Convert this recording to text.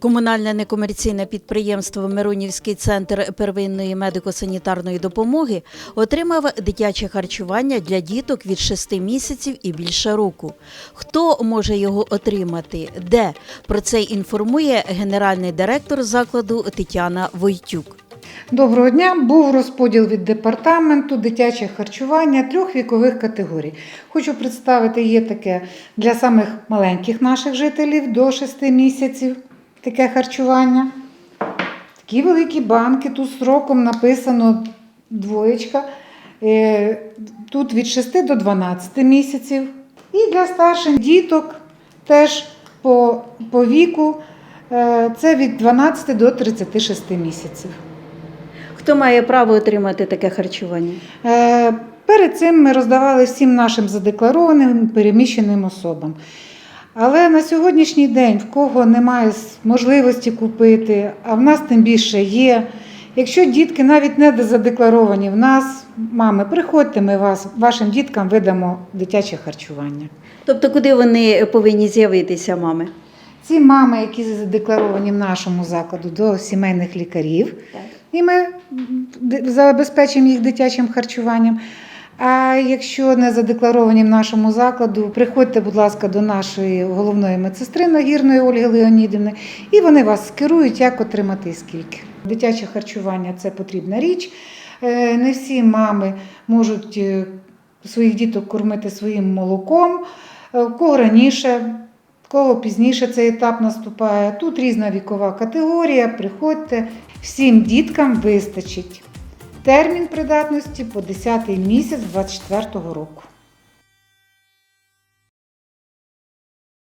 Комунальне некомерційне підприємство Миронівський центр первинної медико-санітарної допомоги отримав дитяче харчування для діток від 6 місяців і більше року. Хто може його отримати? Де? Про це інформує генеральний директор закладу Тетяна Войтюк. Доброго дня. Був розподіл від департаменту дитяче харчування трьох вікових категорій. Хочу представити, є таке для самих маленьких наших жителів до 6 місяців таке харчування. Такі великі банки, тут сроком написано двоєчка. Е, Тут від 6 до 12 місяців. І для старших діток теж по, по віку е, це від 12 до 36 місяців. Хто має право отримати таке харчування? Е, Перед цим ми роздавали всім нашим задекларованим переміщеним особам. Але на сьогоднішній день, в кого немає можливості купити, а в нас тим більше є. Якщо дітки навіть не задекларовані в нас, мами, приходьте, ми вас, вашим діткам видамо дитяче харчування. Тобто, куди вони повинні з'явитися, мами? Ці мами, які задекларовані в нашому закладу до сімейних лікарів, і ми забезпечимо їх дитячим харчуванням. А якщо не задекларовані в нашому закладу, приходьте, будь ласка, до нашої головної медсестри Нагірної Ольги Леонідівни, і вони вас скерують, як отримати і скільки. Дитяче харчування це потрібна річ. Е, Не всі мами можуть е, своїх діток кормити своїм молоком, Е, кого раніше, кого пізніше цей етап наступає. Тут різна вікова категорія. Приходьте, всім діткам вистачить. Термін придатності по 10 місяць 24 року.